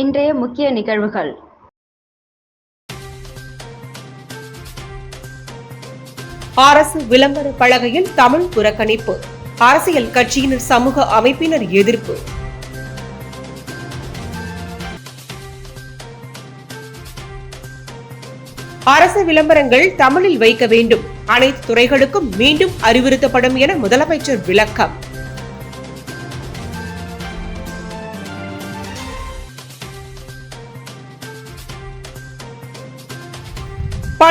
இன்றைய முக்கிய நிகழ்வுகள். அரசு விளம்பர பலகையில் தமிழ் புறக்கணிப்பு அரசியல் கட்சியினர் சமூக அமைப்பினர் எதிர்ப்பு. அரசு விளம்பரங்கள் தமிழில் வைக்க வேண்டும். அனைத்து துறைகளுக்கும் மீண்டும் அறிவுறுத்தப்படும் என முதலமைச்சர் விளக்கம்.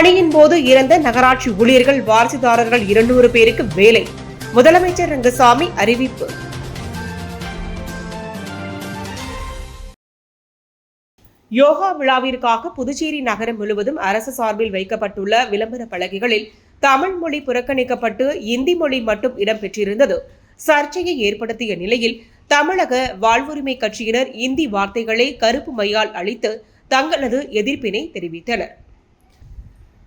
பணியின் போது இறந்த நகராட்சி ஊழியர்கள் வாரிசுதாரர்கள் இருநூறு பேருக்கு வேலை. முதலமைச்சர் ரங்கசாமி அறிவிப்பு. யோகா விழாவிற்காக புதுச்சேரி நகரம் முழுவதும் அரசு சார்பில் வைக்கப்பட்டுள்ள விளம்பர பலகைகளில் தமிழ் மொழி புறக்கணிக்கப்பட்டு இந்தி மொழி மட்டும் இடம்பெற்றிருந்தது. சர்ச்சையை ஏற்படுத்திய நிலையில் தமிழக வாழ்வுரிமை கட்சியினர் இந்தி வார்த்தைகளை கருப்பு மையால் அழித்து தங்களது எதிர்ப்பினை தெரிவித்தனர்.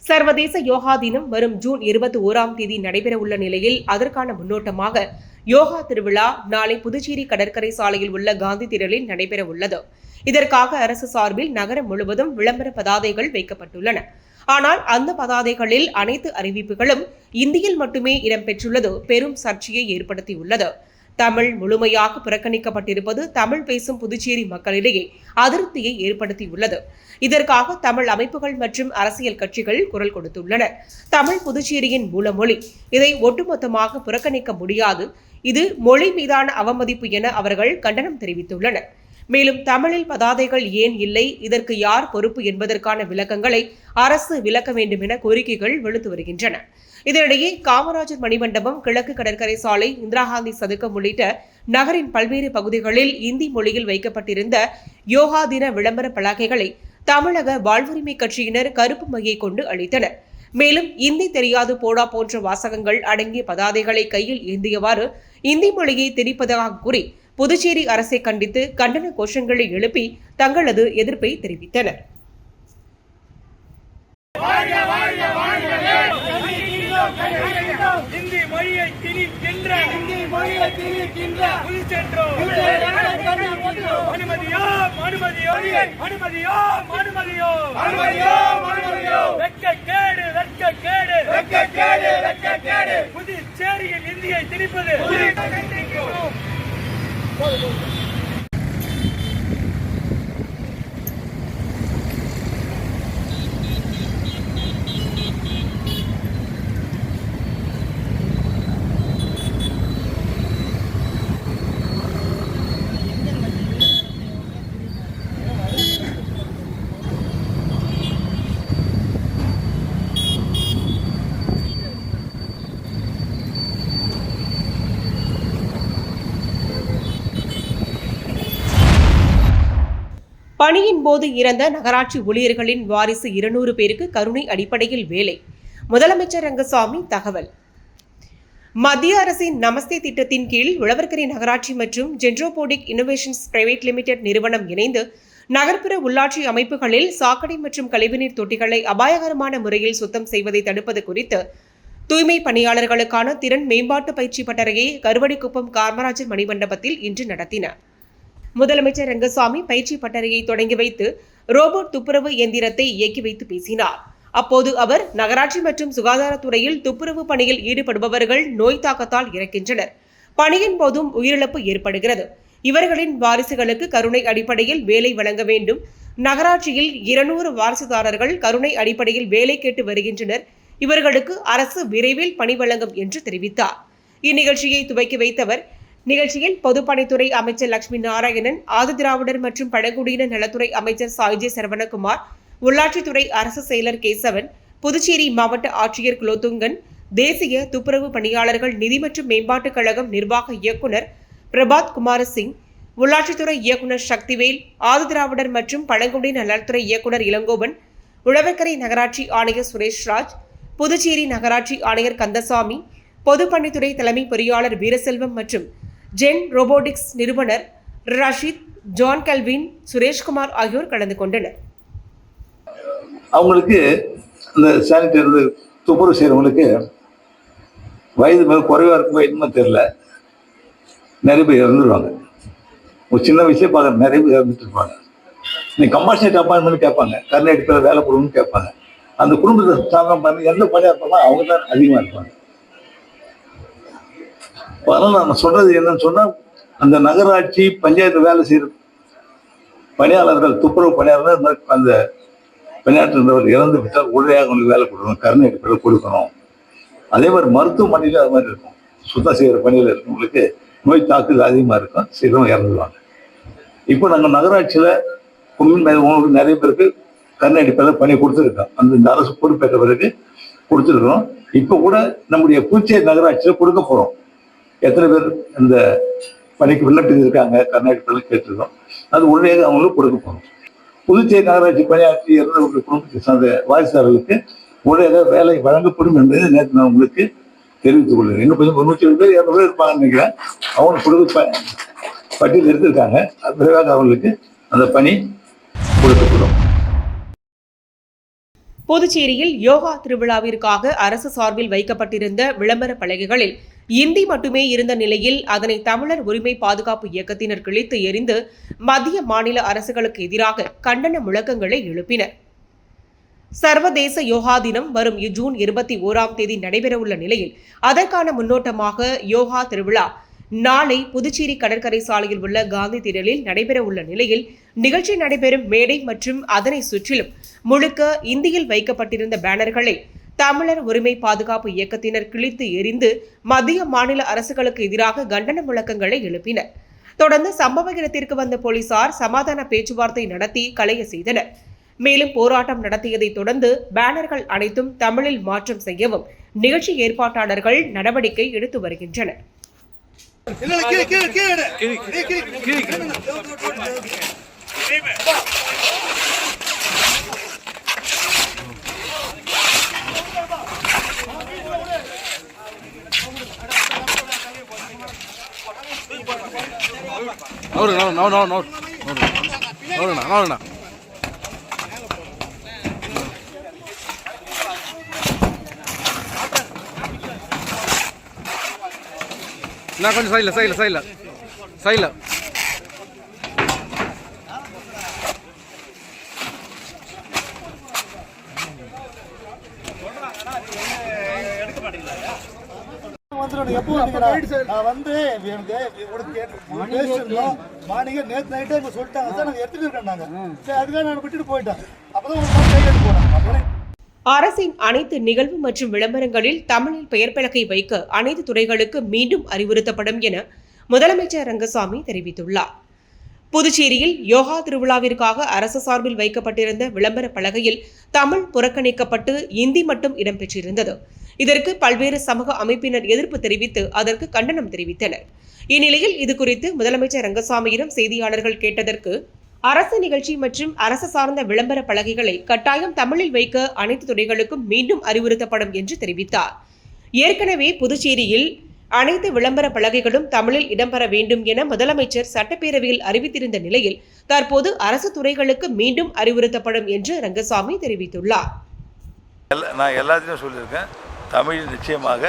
சர்வதேச யோகா தினம் வரும் ஜூன் இருபத்தி ஓராம் தேதி நடைபெறவுள்ள நிலையில் அதற்கான முன்னோட்டமாக யோகா திருவிழா நாளை புதுச்சேரி கடற்கரை சாலையில் உள்ள காந்தி திடலில் நடைபெற உள்ளது இதற்காக அரசு சார்பில் நகரம் முழுவதும் விளம்பர பதாதைகள் வைக்கப்பட்டுள்ளன. ஆனால் அந்த பதாதைகளில் அனைத்து அறிவிப்புகளும் இந்தியில் மட்டுமே இடம்பெற்றுள்ளது. பெரும் சர்ச்சையை ஏற்படுத்தியுள்ளது. தமிழ் முழுமையாக புறக்கணிக்கப்பட்டிருப்பது தமிழ் பேசும் புதுச்சேரி மக்களிடையே அதிருப்தியை ஏற்படுத்தியுள்ளது. இதற்காக தமிழ் அமைப்புகள் மற்றும் அரசியல் கட்சிகள் குரல் கொடுத்துள்ளன. தமிழ் புதுச்சேரியின் மூலமொழி இதை ஒட்டுமொத்தமாக புறக்கணிக்க முடியாது. இது மொழி மீதான அவமதிப்பு என அவர்கள் கண்டனம் தெரிவித்துள்ளனர். மேலும் தமிழில் பதாதைகள் ஏன் இல்லை? இதற்கு யார் பொறுப்பு என்பதற்கான விளக்கங்களை அரசு விளக்க வேண்டும் என கோரிக்கைகள் வெளுத்து வருகின்றன. இதனிடையே காமராஜர் மணிமண்டபம் கிழக்கு கடற்கரை சாலை இந்திரா காந்தி சதுக்கம் உள்ளிட்ட நகரின் பல்வேறு பகுதிகளில் இந்தி மொழியில் வைக்கப்பட்டிருந்த யோகா தின விளம்பர பலகைகளை தமிழக வாழ்வுரிமை கட்சியினர் கருப்பு மையை கொண்டு அளித்தனர் மேலும் இந்தி தெரியாது போடா போன்ற வாசகங்கள் அடங்கிய பதாதைகளை கையில் ஏந்தியவாறு இந்தி மொழியை திரிப்பதாக கூறி புதுச்சேரி அரசை கண்டித்து கண்டன கோஷங்களை எழுப்பி தங்களது எதிர்ப்பை தெரிவித்தனர். இந்தி மொழியை திணிக்கின்ற இந்தி மொழியை திணிக்கின்ற அனுமதியோ அனுமதியோ அனுமதியோ அனுமதியோ அனுமதியோ, அனுமதியோ. வெட்க கேடு வெட்க கேடு வெட்கக்கேடு, வெட்கக்கேடு. புதுச்சேரியில் இந்தியை திணிப்பது பணியின் போது இறந்த நகராட்சி ஊழியர்களின் வாரிசு இருநூறு பேருக்கு கருணை அடிப்படையில் வேலை. முதலமைச்சர் ரங்கசாமி தகவல். மத்திய அரசின் நமஸ்தே திட்டத்தின் கீழ் உழவர்கரை நகராட்சி மற்றும் ஜென்ட்ரோபோடிக் இன்னோவேஷன்ஸ் பிரைவேட் லிமிடெட் நிறுவனம் இணைந்து நகர்ப்புற உள்ளாட்சி அமைப்புகளில் சாக்கடை மற்றும் கழிவுநீர் தொட்டிகளை அபாயகரமான முறையில் சுத்தம் செய்வதை தடுப்பது குறித்து தூய்மை பணியாளர்களுக்கான திறன் மேம்பாட்டு பயிற்சி பட்டறையை கருவடிக்குப்பம் காமராஜர் மணிமண்டபத்தில் இன்று நடத்தினார். முதலமைச்சர் ரங்கசாமி பயிற்சி பட்டறையை தொடங்கி வைத்து ரோபோட் துப்புரவு இயந்திரத்தை இயக்கி வைத்து பேசினார். அப்போது அவர் நகராட்சி மற்றும் சுகாதாரத்துறையில் துப்புரவு பணியில் ஈடுபடுபவர்கள் நோய் தாக்கத்தால் இறக்கின்றனர். பணியின் போதும் உயிரிழப்பு ஏற்படுகிறது. இவர்களின் வாரிசுகளுக்கு கருணை அடிப்படையில் வேலை வழங்க வேண்டும். நகராட்சியில் இருநூறு வாரிசுதாரர்கள் கருணை அடிப்படையில் வேலை கேட்டு வருகின்றனர். இவர்களுக்கு அரசு விரைவில் பணி வழங்கும் என்று தெரிவித்தார். இந்நிகழ்ச்சியை துவக்கி வைத்தவர் நிகழ்ச்சியில் பொதுப்பணித்துறை அமைச்சர் லட்சுமி நாராயணன் ஆதிதிராவிடர் மற்றும் பழங்குடியினர் நலத்துறை அமைச்சர் சாய்ஜே சரவணகுமார் உள்ளாட்சித்துறை அரசு செயலர் கேசவன் புதுச்சேரி மாவட்ட ஆட்சியர் குலோத்துங்கன் தேசிய துப்புரவு பணியாளர்கள் நிதி மற்றும் மேம்பாட்டுக் கழகம் நிர்வாக இயக்குனர் பிரபாத் குமார சிங் உள்ளாட்சித்துறை இயக்குனர் சக்திவேல் ஆதிதிராவிடர் மற்றும் பழங்குடியினர் நலத்துறை இயக்குனர் இளங்கோவன் உழவர்கரை நகராட்சி ஆணையர் சுரேஷ்ராஜ் புதுச்சேரி நகராட்சி ஆணையர் கந்தசாமி பொதுப்பணித்துறை தலைமை பொறியாளர் வீரசெல்வம் மற்றும் ஜென் ரோபோட்டிக்ஸ் நிறுவனர் ரஷித் ஜான் கல்வின் சுரேஷ்குமார் ஆகியோர் கலந்து கொண்டனர். அவங்களுக்கு இந்த சானிட்டரி இந்த துப்புரவு செய்கிறவங்களுக்கு வயது மிக குறைவாக இருக்கும் வயதுமே தெரில நிறைய பேர் இறந்துருவாங்க. ஒரு சின்ன வயசே பார்க்க நிறைய பேர் இறந்துட்டு இருப்பாங்க நீ கம்பல்சரி அப்பாயின்மெண்ட் கேட்பாங்க. கர்நாடகத்தில் வேலை கொடுக்கணும்னு கேட்பாங்க. அந்த குடும்பத்தை சாதனம் பண்ணி எந்த பணியாக இருப்பாங்க அவங்க தான் அதிகமாக இருப்பாங்க. அதனால் நம்ம சொல்றது என்னன்னு சொன்னால் அந்த நகராட்சி பஞ்சாயத்து வேலை செய்கிற பணியாளர்கள் துப்புரவு பணியாளர்கள் இந்த மாதிரி அந்த பணியாற்றுறவர் இறந்து விட்டால் உடனடியாக அவங்களுக்கு வேலை கொடுக்கணும் கருணை அடிப்படையில் கொடுக்கணும். அதே மாதிரி மருத்துவமனையில் அது மாதிரி இருக்கும். சுத்தம் செய்கிற பணியில் இருக்கவங்களுக்கு நோய் தாக்குதல் அதிகமாக இருக்கும் சீக்கிரம் இறந்துடுவாங்க இப்போ நாங்கள் நகராட்சியில் உங்களுக்கு நிறைய பேருக்கு கருணை அடிப்படையில் பணி கொடுத்துருக்கோம். அந்த இந்த அரசு பொறுப்பேற்ற பிறகு கொடுத்துருக்குறோம் இப்போ கூட நம்முடைய புதுச்சேரி நகராட்சியில் கொடுக்க போகிறோம் எத்தனை பேர் இந்த பணிக்கு விண்ணப்பி இருக்காங்க கர்நாடகத்தில் கேட்டிருக்கோம் அது உடனடியாக அவங்களுக்கு கொடுக்க போகிறோம் புதுச்சேரி நகராட்சி பணியாற்றி இருந்தவர்கள் குடும்பத்தை சார்ந்த வாரிசாளர்களுக்கு உடனடியாக வேலை வழங்கப்படும் என்பதை நேற்று நான் உங்களுக்கு தெரிவித்துக் கொள்கிறேன். இன்னும் கொஞ்சம் முன்னூற்றி இருபது பேர் இரநூறு பேர் இருப்பாங்கன்னு நினைக்கிறேன். அவங்க கொடுக்க ப- பட்டியல் எடுத்திருக்காங்க. அது விரைவாக அவங்களுக்கு அந்த பணி கொடுக்கப்படும். புதுச்சேரியில் யோகா திருவிழாவிற்காக அரசு சார்பில் வைக்கப்பட்டிருந்த விளம்பர பலகைகளில் இந்தி மட்டுமே இருந்த நிலையில் அதனை தமிழர் உரிமை பாதுகாப்பு இயக்கத்தினர் கிழித்து எறிந்து மத்திய மாநில அரசுகளுக்கு எதிராக கண்டன முழக்கங்களை எழுப்பினர் சர்வதேச யோகா தினம் வரும் ஜூன் இருபத்தி ஓராம் தேதி நடைபெறவுள்ள நிலையில் அதற்கான முன்னோட்டமாக யோகா திருவிழா நாளை புதுச்சேரி கடற்கரை சாலையில் உள்ள காந்தி திடலில் நடைபெறவுள்ள நிலையில் நிகழ்ச்சி நடைபெறும் மேடை மற்றும் அதனை சுற்றிலும் முழுக்க இந்தியில் வைக்கப்பட்டிருந்த பேனர்களை தமிழர் உரிமை பாதுகாப்பு இயக்கத்தினர் கிழித்து எறிந்து மத்திய மாநில அரசுகளுக்கு எதிராக கண்டன முழக்கங்களை எழுப்பினர். தொடர்ந்து சம்பவ இடத்திற்கு வந்த போலீசார் சமாதான பேச்சுவார்த்தை நடத்தி கலைய செய்தனர். மேலும் போராட்டம் நடத்தியதை தொடர்ந்து பேனர்கள் அனைத்தும் தமிழில் மாற்றம் செய்யவும் நிகழ்ச்சி ஏற்பாட்டாளர்கள் நடவடிக்கை எடுத்து வருகின்றனர். நவருண்ணா நவ நவ நவ நவருண்ணா நவருண்ணா நான் கொஞ்சம் சைடில் சைடில் சைடில் சைடில் நான் வந்து எனக்கு உனக்கு கேட்டு- பேசியிருந்தோம். மார்னிங்கே நேத்து நைட்டே இங்க சொல்லிட்டாங்க சார் நாங்க எடுத்துட்டு இருக்கோம் நாங்க. சரி அதுக்காக நான் விட்டுட்டு போயிட்டேன். அப்பதான் ஒரு நாள் கையெழுத்து போனேன். அப்புறம் அரசின் அனைத்து நிகழ்வு மற்றும் விளம்பரங்களில் தமிழில் பெயர் பலகை வைக்க அனைத்து துறைகளுக்கு மீண்டும் அறிவுறுத்தப்படும் என முதலமைச்சர் ரங்கசாமி தெரிவித்துள்ளார். புதுச்சேரியில் யோகா திருவிழாவிற்காக அரசு சார்பில் வைக்கப்பட்டிருந்த விளம்பர பலகையில் தமிழ் புறக்கணிக்கப்பட்டு இந்தி மட்டும் இடம்பெற்றிருந்தது. இதற்கு பல்வேறு சமூக அமைப்பினர் எதிர்ப்பு தெரிவித்து அதற்கு கண்டனம் தெரிவித்தனர். இந்நிலையில் இதுகுறித்து முதலமைச்சர் ரங்கசாமியிடம் செய்தியாளர்கள் கேட்டதற்கு அரசு நிகழ்ச்சி மற்றும் அரசு சார்ந்த விளம்பர பலகைகளை கட்டாயம் தமிழில் வைக்க அனைத்து துறைகளுக்கும் மீண்டும் அறிவுறுத்தப்படும் என்று தெரிவித்தார். ஏற்கனவே புதுச்சேரியில் அனைத்து விளம்பர பலகைகளும் தமிழில் இடம்பெற வேண்டும் என முதலமைச்சர் சட்டப்பேரவையில் அறிவித்திருந்த நிலையில் தற்போது அரசு துறைகளுக்கு மீண்டும் அறிவுறுத்தப்படும் என்று ரங்கசாமி தெரிவித்துள்ளார். நான் எல்லாத்தையும் சொல்லியிருக்கேன். தமிழ் நிச்சயமாக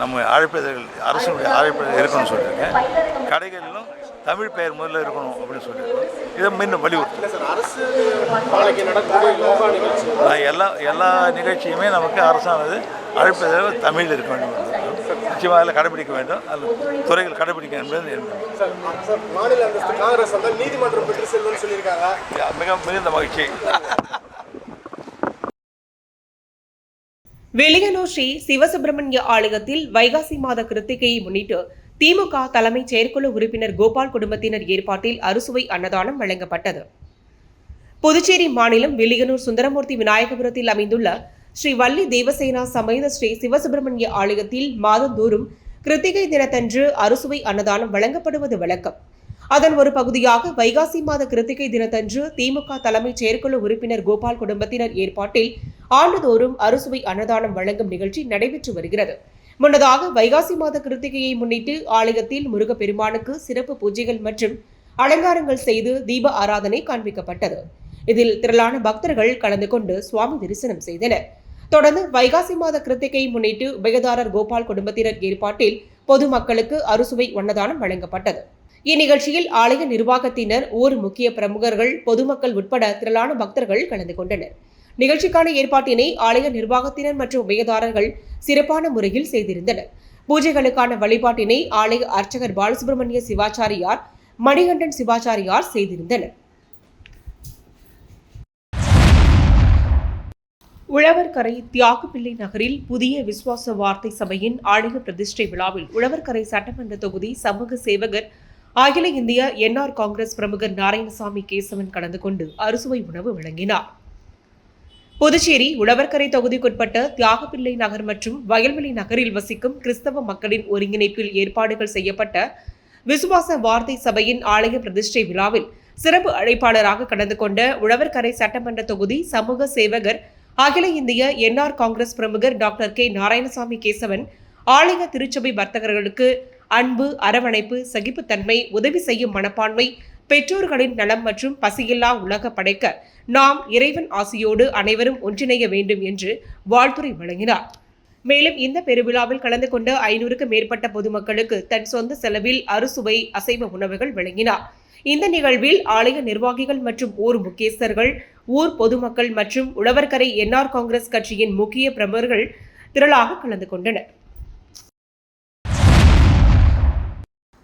நம்ம அழைப்பிதழ்கள் அரசுடைய அழைப்பிதழ் இருக்கணும்னு சொல்லியிருக்கேன். கடைகளிலும் தமிழ் பெயர் முதல்ல இருக்கணும் அப்படின்னு சொல்லியிருக்கோம். இதை மீண்டும் வலியுறுத்து நான் எல்லா எல்லா நிகழ்ச்சியுமே நமக்கு அரசானது அழைப்பிதழ் தமிழில் இருக்க வேண்டும் நிச்சயமாக அதில் கடைபிடிக்க வேண்டும். அதில் துறைகள் கடைபிடிக்க என்னுடைய மாநில அந்தஸ்து காங்கிரஸ் வந்து நீதிமன்றம் பெற்று செல்வன்னு சொல்லியிருக்காங்க. மிக மிகுந்த மகிழ்ச்சி. வெளியனூர் ஸ்ரீ சிவசுப்பிரமணிய ஆலயத்தில் வைகாசி மாத கிருத்திகையை முன்னிட்டு திமுக தலைமை செயற்குழு உறுப்பினர் கோபால் குடும்பத்தினர் ஏற்பாட்டில் அறுசுவை அன்னதானம் வழங்கப்பட்டது. புதுச்சேரி மாநிலம் வெளியனூர் சுந்தரமூர்த்தி விநாயகபுரத்தில் அமைந்துள்ள ஸ்ரீ வள்ளி தேவசேனா சமேத ஸ்ரீ சிவசுப்பிரமணிய ஆலயத்தில் மாதந்தோறும் கிருத்திகை தினத்தன்று அறுசுவை அன்னதானம் வழங்கப்படுவது வழக்கம். அதன் ஒரு பகுதியாக வைகாசி மாத கிருத்திகை தினத்தன்று திமுக தலைமை செயற்குழு உறுப்பினர் கோபால் குடும்பத்தினர் ஏற்பாட்டில் ஆண்டுதோறும் அறுசுவை அன்னதானம் வழங்கும் நிகழ்ச்சி நடைபெற்று வருகிறது. முன்னதாக வைகாசி மாத கிருத்திகையை முன்னிட்டு ஆலயத்தில் முருகப்பெருமானுக்கு சிறப்பு பூஜைகள் மற்றும் அலங்காரங்கள் செய்து தீப ஆராதனை காண்பிக்கப்பட்டது. இதில் திரளான பக்தர்கள் கலந்து கொண்டு சுவாமி தரிசனம் செய்தனர். தொடர்ந்து வைகாசி மாத கிருத்திகையை முன்னிட்டு உபயதாரர் கோபால் குடும்பத்தினர் ஏற்பாட்டில் பொதுமக்களுக்கு அறுசுவை அன்னதானம் வழங்கப்பட்டது. இந்நிகழ்ச்சியில் ஆலய நிர்வாகத்தினர் ஊர் முக்கிய பிரமுகர்கள் பொதுமக்கள் உட்பட திரளான பக்தர்கள் கலந்து கொண்டனர். நிகழ்ச்சிக்கான ஏற்பாட்டினை ஆலய நிர்வாகத்தினர் மற்றும் உபயதாரர்கள் சிறப்பான முறையில் செய்திருந்தனர். பூஜைகளுக்கான வழிபாட்டினை ஆலய அர்ச்சகர் பாலசுப்ரமணிய சிவாச்சாரியார் மணிகண்டன் சிவாச்சாரியார் செய்திருந்தனர். உழவர்கரை தியாகப்பிள்ளை நகரில் புதிய விசுவாச வார்த்தை சபையின் ஆலய பிரதிஷ்டை விழாவில் உழவர்கரை சட்டமன்ற தொகுதி சமூக சேவகர் அகில இந்திய என்ஆர் காங்கிரஸ் பிரமுகர் நாராயணசாமி கேசவன் கலந்து கொண்டு அறுசுவை உணவு வழங்கினார். புதுச்சேரி உழவர்கரை தொகுதிக்குட்பட்ட தியாகப்பிள்ளை நகர் மற்றும் வயல்வெளி நகரில் வசிக்கும் கிறிஸ்தவ மக்களின் ஒருங்கிணைப்பில் ஏற்பாடுகள் செய்யப்பட்ட விசுவாச வார்த்தை சபையின் ஆலய பிரதிஷ்டை விழாவில் சிறப்பு அழைப்பாளராக கலந்து கொண்ட உழவர்கரை சட்டமன்ற தொகுதி சமூக சேவகர் அகில இந்திய என்ஆர் காங்கிரஸ் பிரமுகர் டாக்டர் கே நாராயணசாமி கேசவன் ஆலய திருச்சபை வர்த்தகர்களுக்கு அன்பு அரவணைப்பு சகிப்புத்தன்மை உதவி செய்யும் மனப்பான்மை பெற்றோர்களின் நலம் மற்றும் பசியில்லா உலக படைக்க நாம் இறைவன் ஆசியோடு அனைவரும் ஒன்றிணைய வேண்டும் என்று வாழ்த்துரை வழங்கினார். மேலும் இந்த பெருவிழாவில் கலந்து கொண்ட ஐநூறுக்கும் மேற்பட்ட பொதுமக்களுக்கு தன் சொந்த செலவில் அறுசுவை அசைவ உணவுகள் வழங்கினார். இந்த நிகழ்வில் ஆலய நிர்வாகிகள் மற்றும் ஊர் முக்கியஸ்தர்கள் ஊர் பொதுமக்கள் மற்றும் உழவர்கரை என்ஆர் காங்கிரஸ் கட்சியின் முக்கிய பிரமுகர்கள் திரளாக கலந்து கொண்டனர்.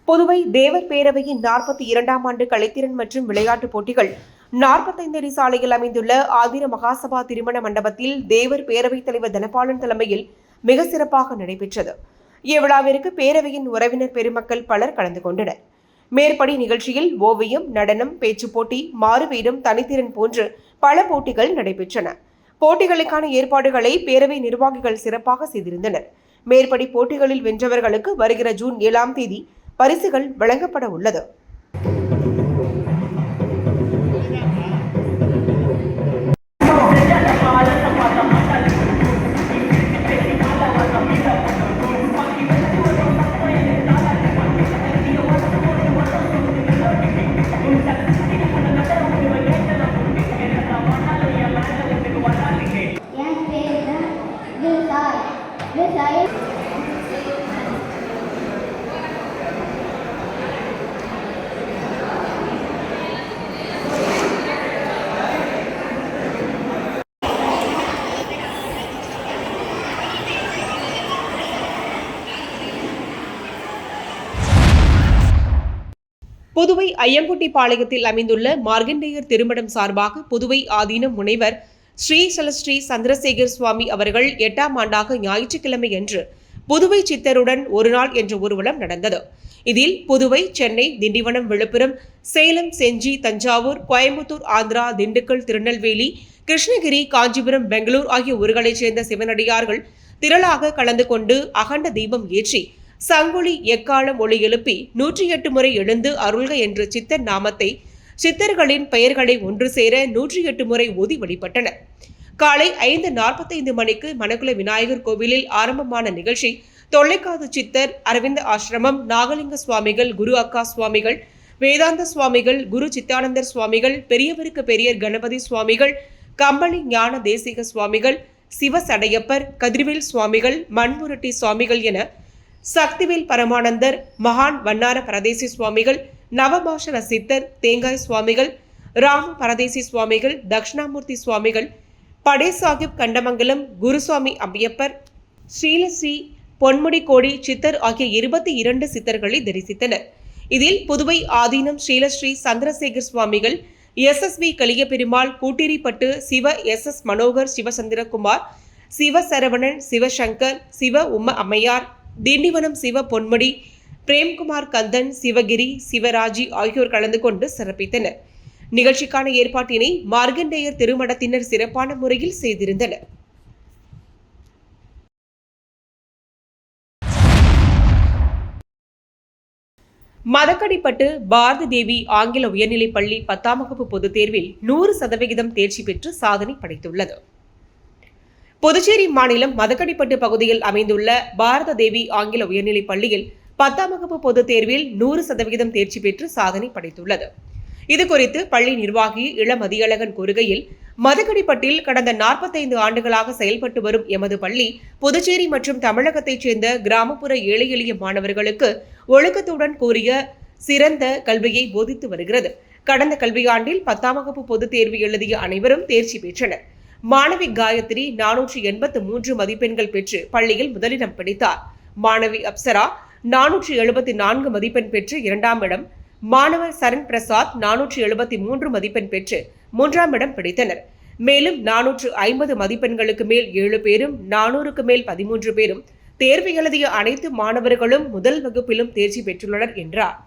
புதுவை தேவர் பேரவையின் நாற்பத்தி இரண்டாம் ஆண்டு கலைத்திறன் மற்றும் விளையாட்டுப் போட்டிகள். நாற்பத்தைந்து அடி சாலையில் அமைந்துள்ள ஆதிர மகாசபா திருமண மண்டபத்தில் தேவர் பேரவைத் தலைவர் தனபாலன் தலைமையில் மிக சிறப்பாக நடைபெற்றது. இவ்விழாவிற்கு பேரவையின் உறவினர் பெருமக்கள் பலர் கலந்து கொண்டனர். மேற்படி நிகழ்ச்சியில் ஓவியம் நடனம் பேச்சுப் போட்டி மாறுவேடம் தனித்திறன் போன்று பல போட்டிகள் நடைபெற்றன. போட்டிகளுக்கான ஏற்பாடுகளை பேரவை நிர்வாகிகள் சிறப்பாக செய்திருந்தனர். மேற்படி போட்டிகளில் வென்றவர்களுக்கு வருகிற ஜூன் ஏழாம் தேதி பரிசுகள் வழங்கப்பட உள்ளது. புதுவை ஐயங்குட்டி பாளையத்தில் அமைந்துள்ள மார்கண்டேயர் திருமணம் சார்பாக புதுவை ஆதீன முனைவர் ஸ்ரீ சலஸ்ரீ சந்திரசேகர் சுவாமி அவர்கள் எட்டாம் ஆண்டாக ஞாயிற்றுக்கிழமை அன்று புதுவை சித்தருடன் ஒரு நாள் என்ற ஊர்வலம் நடந்தது. இதில் புதுவை சென்னை திண்டிவனம் விழுப்புரம் சேலம் செஞ்சி தஞ்சாவூர் கோயம்புத்தூர் ஆந்திரா திண்டுக்கல் திருநெல்வேலி கிருஷ்ணகிரி காஞ்சிபுரம் பெங்களூர் ஆகிய ஊர்களைச் சேர்ந்த சிவனடியார்கள் திரளாக கலந்து கொண்டு அகண்ட தீபம் ஏற்றி சங்குலி எக்காலம் ஒளி எழுப்பி நூற்றி எட்டு முறை எழுந்து அருள்க என்ற சித்தர் நாமத்தை சித்தர்களின் பெயர்களை ஒன்று சேர நூற்றி எட்டு முறை ஓதி வழிபட்டனர் காலை ஐந்து நாற்பத்தைந்து மணிக்கு மணக்குள விநாயகர் கோவிலில் ஆரம்பமான நிகழ்ச்சி தொல்லைக்காது சித்தர் அரவிந்த ஆசிரமம் நாகலிங்க சுவாமிகள் குரு அக்கா சுவாமிகள் வேதாந்த சுவாமிகள் குரு சித்தானந்தர் சுவாமிகள் பெரியவருக்கு பெரியர் கணபதி சுவாமிகள் கம்பளி ஞான தேசிக சுவாமிகள் சிவசடையப்பர் கதிர்வேல் சுவாமிகள் மண்முரட்டி சுவாமிகள் என சக்திவேல் பரமானந்தர் மகான் வண்ணார பரதேசி சுவாமிகள் நவபாஷண சித்தர் தேங்காய் சுவாமிகள் ராம பரதேசி சுவாமிகள் தக்ஷணாமூர்த்தி சுவாமிகள் படே சாஹிப் கண்டமங்கலம் குருசுவாமி அம்பியப்பர் ஸ்ரீலஸ்ரீ பொன்முடி கோடி சித்தர் ஆகிய இருபத்தி இரண்டு சித்தர்களை தரிசித்தனர். இதில் புதுவை ஆதீனம் ஸ்ரீலஸ்ரீ சந்திரசேகர் சுவாமிகள் S S V Kaliyaperumal Koottiripattu Siva S S Manohar Sivachandrakumar Siva Saravanan Sivasankar Siva உம்ம அம்மையார் திண்டிவனம் சிவ பொன்முடி பிரேம்குமார் கந்தன் சிவகிரி சிவராஜி ஆகியோர் கலந்து கொண்டு சிறப்பித்தனர். நிகழ்ச்சிக்கான ஏற்பாட்டினை மார்கண்டேயர் திருமணத்தினர் சிறப்பான முறையில் செய்திருந்தனர். மதக்கடிப்பட்டு பாரதி தேவி ஆங்கில உயர்நிலைப் பள்ளி பத்தாம் வகுப்பு பொதுத் தேர்வில் நூறு சதவிகிதம் தேர்ச்சி பெற்று சாதனை படைத்துள்ளது. புதுச்சேரி மாநிலம் மதக்கடிப்பட்டு பகுதியில் அமைந்துள்ள பாரத தேவி ஆங்கில உயர்நிலைப் பள்ளியில் பத்தாம் வகுப்பு பொதுத் தேர்வில் நூறு சதவிகிதம் தேர்ச்சி பெற்று சாதனை படைத்துள்ளது. இதுகுறித்து பள்ளி நிர்வாகி இளமதியழகன் கூறுகையில் மதுக்கடிப்பட்டில் கடந்த நாற்பத்தைந்து ஆண்டுகளாக செயல்பட்டு வரும் எமது பள்ளி புதுச்சேரி மற்றும் தமிழகத்தைச் சேர்ந்த கிராமப்புற ஏழை எளிய மாணவர்களுக்கு ஒழுக்கத்துடன் கூறிய சிறந்த கல்வியை போதித்து வருகிறது. கடந்த கல்வியாண்டில் பத்தாம் வகுப்பு பொதுத் தேர்வு எழுதிய அனைவரும் தேர்ச்சி பெற்றனர். மாணவி காயத்ரி நானூற்றி எண்பத்து மூன்று மதிப்பெண்கள் பெற்று பள்ளியில் முதலிடம் பிடித்தார். மாணவி அப்சரா நானூற்றி எழுபத்தி நான்கு மதிப்பெண் பெற்று இரண்டாம் இடம். மாணவர் சரண் பிரசாத் நானூற்றி எழுபத்தி மூன்று மதிப்பெண் பெற்று மூன்றாம் இடம் பிடித்தனர். மேலும் நானூற்று ஐம்பது மதிப்பெண்களுக்கு மேல் ஏழு பேரும் நானூறுக்கு மேல் பதிமூன்று பேரும் தேர்வு எழுதிய அனைத்து மாணவர்களும் முதல் வகுப்பிலும் தேர்ச்சி பெற்றுள்ளனர் என்றார்.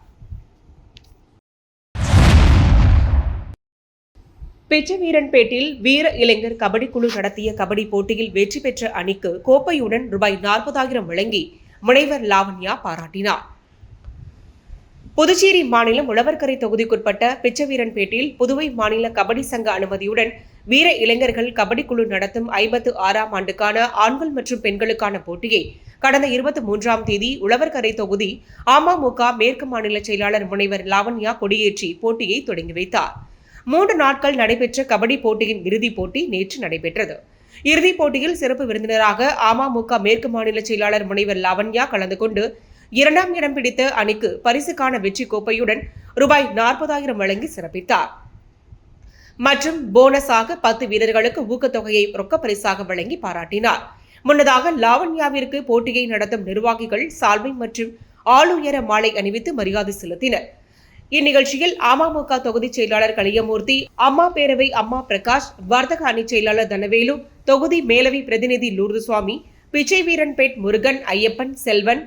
பிச்சவீரன்பேட்டில் வீர இளைஞர் கபடி குழு நடத்திய கபடி போட்டியில் வெற்றி பெற்ற அணிக்கு கோப்பையுடன் ரூபாய் நாற்பதாயிரம் வழங்கி முனைவர் லாவண்யா பாராட்டினார். புதுச்சேரி மாநிலம் உழவர்கரை தொகுதிக்குட்பட்ட பிச்சவீரன்பேட்டில் புதுவை மாநில கபடி சங்க அனுமதியுடன் வீர இளைஞர்கள் கபடி குழு நடத்தும் ஐம்பத்து ஆறாம் ஆண்டுக்கான ஆண்கள் மற்றும் பெண்களுக்கான போட்டியை கடந்த இருபத்தி மூன்றாம் தேதி உழவர்கரை தொகுதி அமமுக மேற்கு மாநில செயலாளர் முனைவர் லாவண்யா கொடியேற்றி போட்டியை தொடங்கி வைத்தார். மூன்று நாட்கள் நடைபெற்ற கபடி போட்டியின் இறுதிப் போட்டி நேற்று நடைபெற்றது. இறுதிப் போட்டியில் சிறப்பு விருந்தினராக அமமுக மேற்கு மாநில செயலாளர் முனைவர் லாவண்யா கலந்து கொண்டு இரண்டாம் இடம் பிடித்த அணிக்கு பரிசுக்கான வெற்றி கோப்பையுடன் ரூபாய் நாற்பதாயிரம் வழங்கி சிறப்பித்தார். மற்றும் போனஸாக பத்து வீரர்களுக்கு ஊக்கத்தொகையை ரொக்க பரிசாக வழங்கி பாராட்டினார். முன்னதாக லாவண்யாவிற்கு போட்டியை நடத்தும் நிர்வாகிகள் சால்வை மற்றும் ஆளுயர மாலை அணிவித்து மரியாதை செலுத்தினர். இந்நிகழ்ச்சியில் அமமுக தொகுதி செயலாளர் கலியமூர்த்தி அம்மா பேரவை அம்மா பிரகாஷ் வர்த்தக அணி செயலாளர் தனவேலு தொகுதி மேலவை பிரதிநிதி லூர்துசுவாமி பிச்சை வீரன்பேட் முருகன் ஐயப்பன் செல்வன்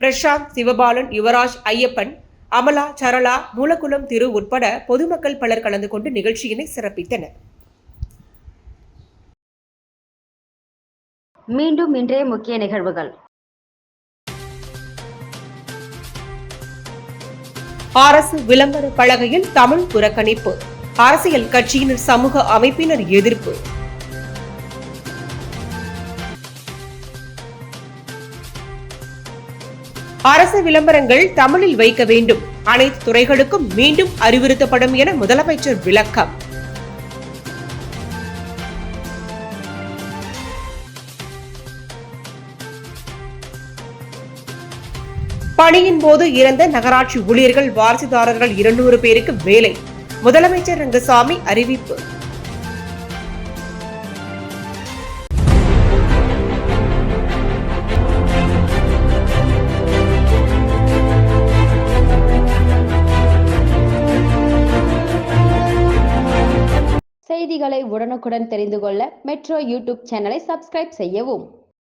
பிரசாந்த் சிவபாலன் யுவராஜ் ஐயப்பன் அமலா சரளா மூலக்குளம் திரு உட்பட பொதுமக்கள் பலர் கலந்து கொண்டு நிகழ்ச்சியினை சிறப்பித்தனர். மீண்டும் இன்றைய முக்கிய நிகழ்வுகள். அரசு விளம்பர பலகையில் தமிழ் புறக்கணிப்பு அரசியல் கட்சியினர் சமூக அமைப்பினர் எதிர்ப்பு. அரசு விளம்பரங்கள் தமிழில் வைக்க வேண்டும். அனைத்து துறைகளுக்கும் மீண்டும் அறிவுறுத்தப்படும் என முதலமைச்சர் விளக்கம். பணியின் போது இறந்த நகராட்சி ஊழியர்கள் வாரிசுதாரர்கள் இருநூறு பேருக்கு வேலை. முதலமைச்சர் ரங்கசாமி அறிவிப்பு. செய்திகளை உடனுக்குடன் தெரிந்து கொள்ள மெட்ரோ யூடியூப் சேனலை சப்ஸ்கிரைப் செய்யவும்.